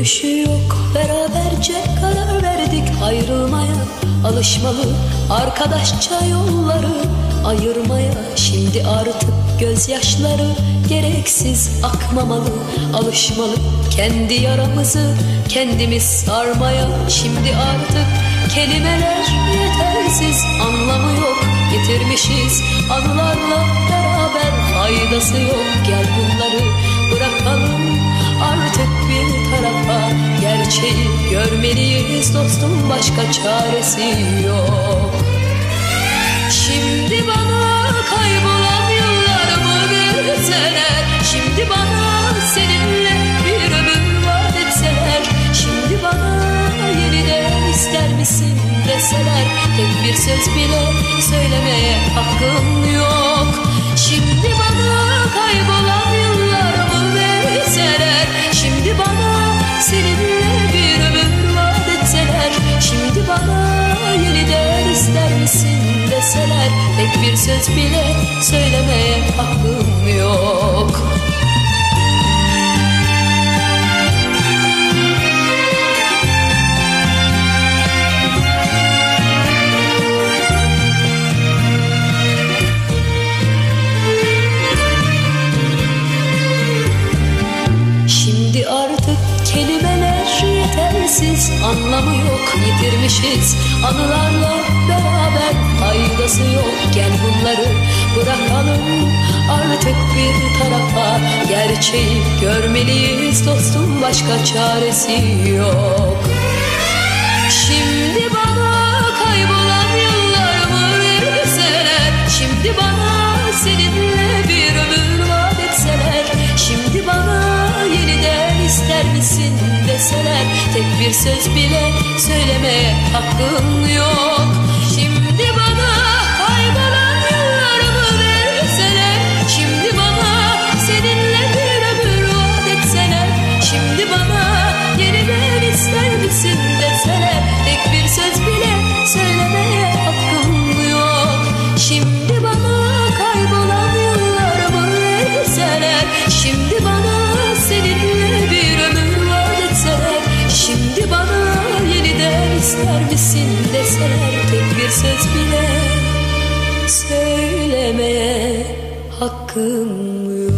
Dönüşü yok. Beraberce karar verdik ayrılmaya. Alışmalı arkadaşça yolları ayırmaya. Şimdi artık gözyaşları gereksiz akmamalı. Alışmalı kendi yaramızı kendimiz sarmaya. Şimdi artık kelimeler yetersiz anlamı yok. Yitirmişiz anılarla Gerçeği görmeliyiz dostum başka çaresi yok. Şimdi bana kaybolan yıllarımı verseler Şimdi bana seninle bir ömür vaat etseler? Şimdi bana yeniden ister misin deseler? Tek bir söz bile söylemeye misin deseler Tek bir söz bile söylemeye hakkım yok. Şimdi artık kelimeler yetersiz Anlamı yok yitirmişiz Anılarla faydası yok? Gel bunları bırakalım. Artık bir tarafa Gerçeği görmeliyiz dostum. Başka çaresi yok. Şimdi bana kaybolan yıllarımı verseler Şimdi bana seninle bir ömür vaat etseler Şimdi bana yeniden ister misin deseler Tek bir söz bile söylemeye hakkım yok ister misin deseler Tek bir söz bile söylemeye hakkım yok. Şimdi bana kaybolan yıllarımı verseler Şimdi bana seninle bir ömür vaat etseler Şimdi bana yeniden ister misin deseler Tek bir söz bile söylemeye hakkım